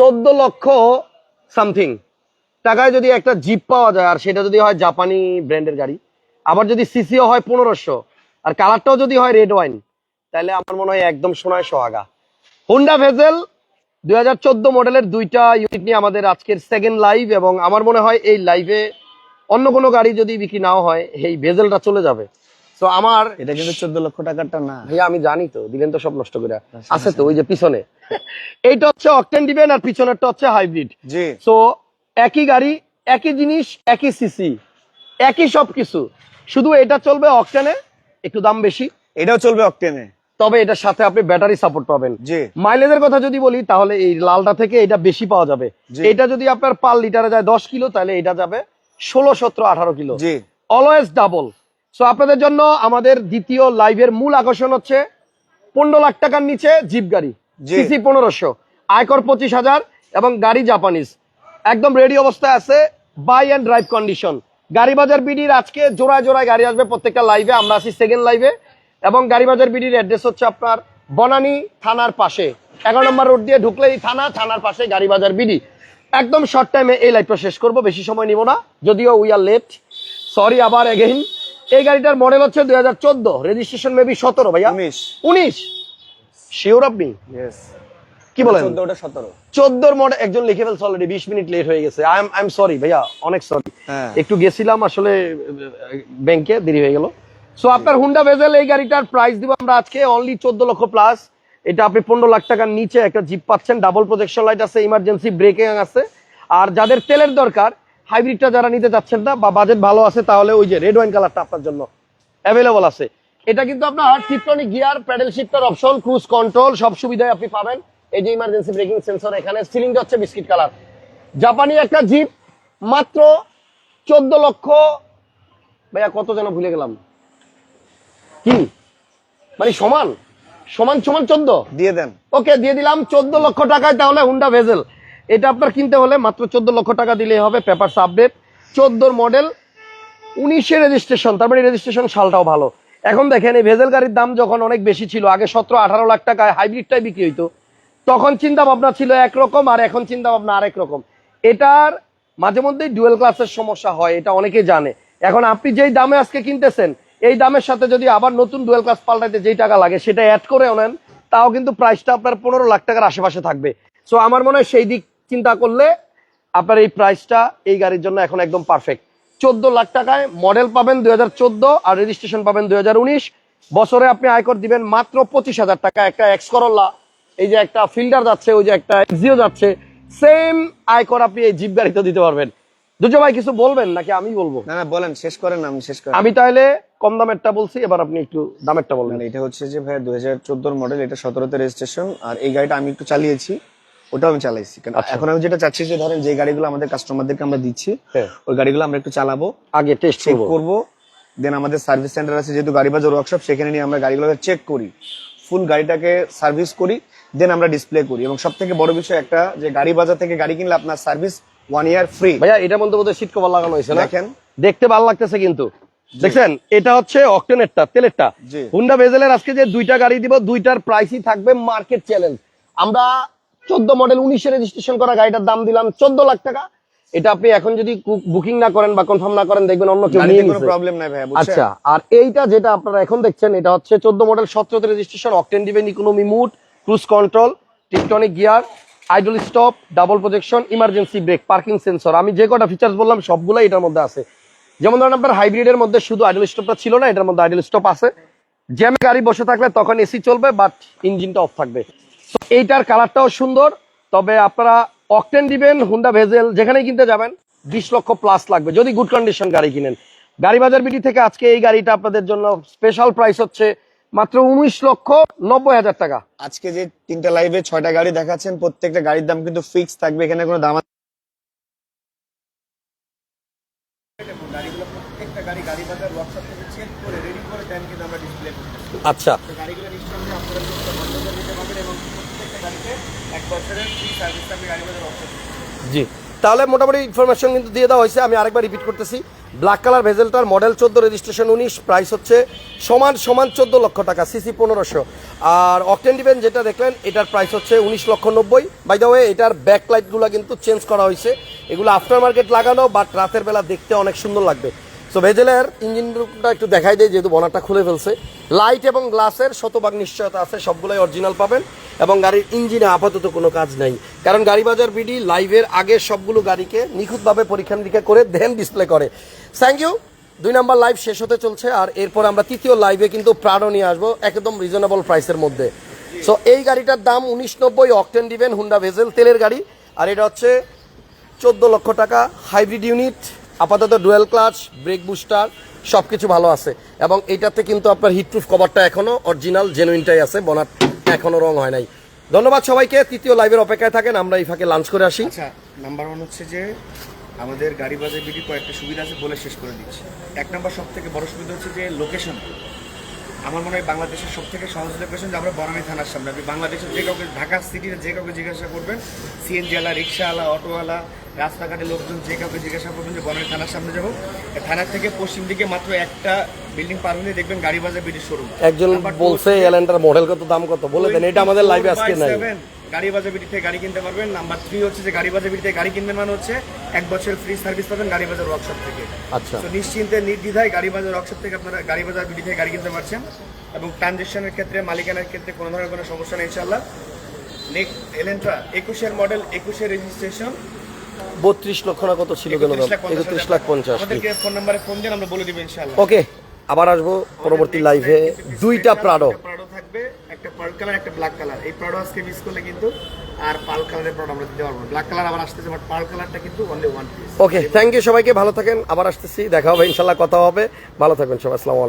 চোদ্দ লক্ষ সামথিং টাকায় যদি একটা জিপ পাওয়া যায়, আর সেটা যদি হয় জাপানি ব্র্যান্ডের গাড়ি, আবার যদি সিসিও হয় পনেরোশো, আর কালারটাও যদি হয় রেড ওয়াইন তাহলে আমার মনে হয় একদম সোনায় সোহাগা। হুন্ডা ভেজেল দুই হাজার চোদ্দ মডেলের দুইটা ইউনিট নিয়ে আমাদের আজকের সেকেন্ড লাইভ এবং আমার মনে হয় এই লাইভে অন্য কোনো গাড়ি যদি বিক্রি নাও হয়, এই ভেজেলটা চলে যাবে। তো আমার এটা কিন্তু চোদ্দ লক্ষ টাকাটা না। ভাইয়া আমি জানি তো দিলেন তো সব নষ্ট করে। আছে তো ওই যে পিছনে। এইটা হচ্ছে অকটেন দিবেন আর পিছনেরটা হচ্ছে হাইব্রিড জি। সো একই গাড়ি একই জিনিস একই সিসি একই সব কিছু। শুধু এটা চলবে অকটেনে একটু দাম বেশি। এটাও চলবে অকটেনে তবে এটার সাথে আপনি ব্যাটারি সাপোর্ট পাবেন। জি। মাইলেজের কথা যদি বলি তাহলে এই লালটা থেকে এটা বেশি পাওয়া যাবে। এটা যদি আপনার পার লিটারে যায় দশ কিলো তাহলে এটা যাবে ষোলো সতেরো আঠারো কিলো। জি। অলওয়েজ ডাবল সো আপনাদের জন্য আমাদের দ্বিতীয় লাইভের মূল আকর্ষণ হচ্ছে পনেরো লাখ টাকার নিচে জিপ গাড়ি। সিসি পনেরোশো আয়কর পঁচিশ হাজার এবং গাড়ি জাপানিজ একদম রেডি অবস্থায় আছে বাই অ্যান্ড ড্রাইভ কন্ডিশন গাড়ি বাজার বিডির আজকে জোড়ায় জোড়ায় গাড়ি আসবে প্রত্যেকটা লাইভে আমরা আছি সেকেন্ড লাইভে এবং গাড়ি বাজার বিডির অ্যাড্রেস হচ্ছে আপনার বনানী থানার পাশে। এগারো নম্বর রোড দিয়ে ঢুকলেই থানা থানার পাশে গাড়ি বাজার বিডি। একদম শর্ট টাইমে এই লাইভটা শেষ করব বেশি সময় নিব না। যদিও উই আর লেট সরি আবার এগেইন এই গাড়িটার মডেল হচ্ছে দুই হাজার চোদ্দ রেজিস্ট্রেশন মেবি সতেরো ভাইয়া। উনিশ। উনিশ? শিওর আপনি? কি বলেন? সতেরো। চোদ্দোর মডেল একজন লিখে ফেলছে অলরেডি বিশ মিনিট লেট হয়ে গেছে। I am I am sorry ভাইয়া অনেক সরি হ্যাঁ। একটু গেছিলাম আসলে ব্যাংকে দেরি হয়ে গেল। সো আপনার হুন্ডা ভেজেল এই গাড়িটার প্রাইস দিব আমরা আজকে অনলি চোদ্দ লক্ষ প্লাস এটা আপনি পনেরো লাখ টাকার নিচে একটা জিপ পাচ্ছেন ডাবল প্রজেকশন লাইট আছে ইমার্জেন্সি ব্রেকিং আছে। আর যাদের তেলের দরকার হাইব্রিডটা যারা নিতে চাচ্ছেন না বা বাজেট ভালো আছে তাহলে ওই যে রেড ওয়াইন কালারটা আপনার জন্য অ্যাভেলেবল আছে। এটা কিন্তু আপনার tiptronic gear paddle shifter option cruise control সব সুবিধায় আপনি পাবেন। এই যে ইমার্জেন্সি ব্রেকিং সেন্সর এখানে সিলিংটা হচ্ছে বিস্কিট কালার জাপানি একটা জিপ মাত্র চোদ্দ লক্ষ ভাইয়া কত যেন ভুলে গেলাম। কি? মানে সমান? সমান সমান চোদ্দ? দিয়ে দেন। ওকে দিয়ে দিলাম চোদ্দ লক্ষ টাকায় তাহলে হুন্ডা ভেজেল এটা আপনার কিনতে হলে মাত্র চোদ্দ লক্ষ টাকা দিলেই হবে পেপারস আপডেট। চোদ্দোর মডেল উনিশে রেজিস্ট্রেশন তার মানে রেজিস্ট্রেশন সালটাও ভালো। এখন দেখেন, এই ভেজেল গাড়ির দাম যখন অনেক বেশি ছিল, আগে সতেরো আঠারো লাখ টাকায় হাইব্রিডটাই বিক্রি হইতো, তখন চিন্তা ভাবনা ছিল একরকম আর এখন চিন্তা ভাবনা আরেক রকম। এটার মাঝে মধ্যেই ডুয়েল ক্লাসের সমস্যা হয়, এটা অনেকে জানে। এখন আপনি যেই দামে আজকে কিনতেছেন, এই দামের সাথে যদি আবার নতুন ডুয়েল ক্লাস পাল্টাইতে যেই টাকা লাগে, সেটা অ্যাড করে নেন, তাও কিন্তু প্রাইসটা আপনার পনেরো লাখ টাকার আশেপাশে থাকবে। সো আমার মনে হয় সেই দিক চিন্তা করলে আপনার এই প্রাইসটা এই গাড়ির জন্য এখন একদম পারফেক্ট চোদ্দ লাখ টাকায় মডেল পাবেন দুই হাজার চোদ্দ আর রেজিস্ট্রেশন পাবেন দুই হাজার উনিশ। বছরে আপনি আয়কর দিবেন মাত্র পঁচিশ হাজার টাকা। একটা এক্স করল্লা এই যে একটা ফিল্ডার যাচ্ছে ওই যে একটা এক্সিও যাচ্ছে সেম আয়কর আপনি এই জিপ গাড়িতে দিতে পারবেন। দুজো ভাই কিছু বলবেন? নাকি আমি বলব? না না বলেন শেষ করেন আমি শেষ করেন। আমি তাহলে কম দামেরটা বলছি এবার আপনি একটু দামেরটা বলবেন। এটা হচ্ছে যে ভাই দুই হাজার চোদ্দোর মডেল এটা সতেরোতে রেজিস্ট্রেশন আর এই গাড়িটা আমি একটু চালিয়েছি। ওটাও আমি চালাইছি। কারণ আচ্ছা। এখন আমি যেটা চাচ্ছি যে ধরেন যে গাড়িগুলো আমাদের কাস্টমারদেরকে আমরা দিচ্ছি হ্যাঁ। ওই গাড়িগুলো আমরা একটু চালাবো আগে টেস্ট চেক করব। দেন আমাদের সার্ভিস সেন্টার আছে যেহেতু গাড়ি বাজার ওয়ার্কশপ সেখানে নিয়ে আমরা গাড়িগুলোকে চেক করি। ফুল গাড়িটাকে সার্ভিস করি দেন আমরা ডিসপ্লে করি। এবং সব থেকে বড় বিষয় একটা যে গাড়ি বাজার থেকে গাড়ি কিনলে আপনার সার্ভিস ওয়ান ইয়ার ফ্রি ভাইয়া এটা বলতে বলতে সিট কভার লাগানো হয়েছে দেখেন। দেখতে ভালো লাগতেছে কিন্তু। দেখছেন? এটা হচ্ছে অক্টেনেরটা তেলেরটা। হুন্ডা বেজেলের আজকে যে দুইটা গাড়ি দিব দুইটার প্রাইসই থাকবে মার্কেট চ্যালেঞ্জ আমরা চোদ্দ মডেল উনিশে রেজিস্ট্রেশন করা গাড়িটার দাম দিলাম চোদ্দ লাখ টাকা। এটা আপনি এখন যদি বুকিং না করেন বা কনফার্ম না করেন দেখবেন অন্য কেউ নিয়ে কোনো। প্রবলেম নাই ভাই আচ্ছা আর এইটা যেটা আপনারা এখন দেখছেন এটা হচ্ছে চোদ্দ মডেল সতেরোতে রেজিস্ট্রেশন অকটেন দিবেন economy mode cruise control tiptronic gear idle stop double projection emergency brake parking sensor আমি যে কটা ফিচার্স বললাম সবগুলাই এটার মধ্যে আছে। যেমন ধরেন আপনার হাইব্রিডের মধ্যে শুধু আইডল স্টপটা ছিল না এটার মধ্যে আইডল স্টপ আছে। জ্যামে গাড়ি বসে থাকলে তখন এসি চলবে বাট ইঞ্জিনটা অফ থাকবে। এইটার কালারটাও সুন্দর তবে আপনারা অকটেন দিবেন হুন্ডা ভেজেল যেখানেই কিনতে যাবেন বিশ লক্ষ প্লাস লাগবে যদি গুড কন্ডিশন গাড়ি কিনেন। গাড়ি বাজার বিটি থেকে আজকে এই গাড়িটা আপনাদের জন্য স্পেশাল প্রাইস হচ্ছে মাত্র উনিশ লক্ষ নব্বই হাজার টাকা। আজকে যে তিনটা লাইভে ছয়টা গাড়ি দেখাচ্ছেন প্রত্যেকটা গাড়ির দাম কিন্তু ফিক্স থাকবে এখানে কোনো দাম গাড়িগুলো জি। তাহলে মোটামুটি ইনফরমেশন কিন্তু দিয়ে দেওয়া হয়েছে, আমি আরেকবার রিপিট করতেছি। ব্ল্যাক কালার ভেজেলটার মডেল চোদ্দ রেজিস্ট্রেশন উনিশ প্রাইস হচ্ছে সমান সমান চোদ্দ লক্ষ টাকা সিসি পনেরোশো। আর অকটেন ডিভেন যেটা দেখলেন, এটার প্রাইস হচ্ছে উনিশ লক্ষ নব্বই। বাই দ্য ওয়ে এটার ব্যাক লাইটগুলো কিন্তু চেঞ্জ করা হয়েছে। এগুলো আফটার মার্কেট লাগানো বাট রাতের বেলা দেখতে অনেক সুন্দর লাগবে। সো ভেজেলের ইঞ্জিন রুমটা একটু দেখাই দেয় যেহেতু বনারটা খুলে ফেলছে। লাইট এবং গ্লাসের শতভাগ নিশ্চয়তা আছে, সবগুলোই অরিজিনাল পাবেন। এবং গাড়ির ইঞ্জিনে আপাতত কোনো কাজ নাই। কারণ গাড়ি বাজার বিডি লাইভের আগে সবগুলো গাড়িকে নিখুঁতভাবে পরীক্ষা নিরীক্ষা করে দেন ডিসপ্লে করে। থ্যাংক ইউ দুই নাম্বার লাইভ শেষ হতে চলছে আর এরপর আমরা তৃতীয় লাইভে কিন্তু প্রাডো নিয়ে আসব একদম রিজনেবল প্রাইসের মধ্যে। সো এই গাড়িটার দাম উনিশ নব্বই অকটেন ডিভেন হুন্ডা ভেজেল তেলের গাড়ি। আর এটা হচ্ছে চোদ্দ লক্ষ টাকা হাইব্রিড ইউনিট আপাতত ডুয়েল ক্লাচ ব্রেক বুস্টার সব কিছু ভালো আছে। এবং এটাতে কিন্তু আপনার হিটপ্রুফ কভারটা এখনও অরিজিনাল জেনুইনটাই আছে, বনার এখনও রং হয় নাই। ধন্যবাদ সবাইকে, তৃতীয় লাইভের অপেক্ষায় থাকেন, আমরা এই ফাঁকে লাঞ্চ করে আসি। আচ্ছা নাম্বার ওয়ান হচ্ছে যে, আমাদের গাড়ি বাজার বিডি কয়েকটা সুবিধা আছে বলে শেষ করে দিচ্ছি। এক নাম্বার সব থেকে বড় সুবিধা হচ্ছে যে লোকেশন আমার মনে হয় বাংলাদেশের সব থেকে সহজ লোকেশন যে আমরা বনানী থানার সামনে। আপনি বাংলাদেশের যে কাউকে, ঢাকা সিটিতে যে কাউকে জিজ্ঞাসা করবেন সিএনজি আলা, রিক্সাওয়ালা, অটোওয়ালা রাস্তাঘাটে লোকজন যে কাউকে জিজ্ঞাসা করবেন যে বনানী থানার সামনে যাব থানার থেকে পশ্চিম দিকে মাত্র একটা বিল্ডিং পার হলে দেখবেন গাড়ি বাজার বিডির শোরুম একজন বলছে এলেন্টার মডেল কত দাম কত? বলে দেন এটা আমাদের লাইভে আজকে নাই। গাড়ি বাজার বিডি থেকে গাড়ি কিনতে পারবেন। নাম্বার থ্রি হচ্ছে যে গাড়ি বাজার থেকে গাড়ি কিনবেন মানে হচ্ছে এক বছর ফ্রি সার্ভিস পাবেন গাড়ি বাজার ওয়ার্কশপ থেকে। আচ্ছা। তো নিশ্চিন্তে নির্দ্বিধায় গাড়ি বাজার ওয়ার্কশপ থেকে আপনারা গাড়ি বাজার বিডি থেকে গাড়ি কিনতে পারছেন এবং ট্রানজেকশনের ক্ষেত্রে মালিকানার ক্ষেত্রে কোনো ধরনের কোনো সমস্যা নেই ইনশাল্লাহ নেক্সট এলেন্ট্রা একুশের মডেল একুশের রেজিস্ট্রেশন বত্রিশ লক্ষ না কত ছিল গেল একত্রিশ লাখ পঞ্চাশ ফোন নাম্বারে ফোন দিন আমরা বলে দিব ইনশাল্লাহ ওকে আবার আসব পরবর্তী লাইভে দুইটা প্রাডো প্রাডো থাকবে একটা পার্ল কালার একটা ব্ল্যাক কালার এই প্রাডো আজকে মিস করলে কিন্তু আর পার্ল কালারের প্রাডো আমরা দিতে পারব ব্ল্যাক কালার আবার আসতেছে বাট পার্ল কালারটা কিন্তু only one piece okay thank you সবাইকে ভালো থাকেন আবার আসতেছি দেখা হবে ইনশাল্লাহ কথা হবে। ভালো থাকবেন সবাই আসসালামু আলাইকুম।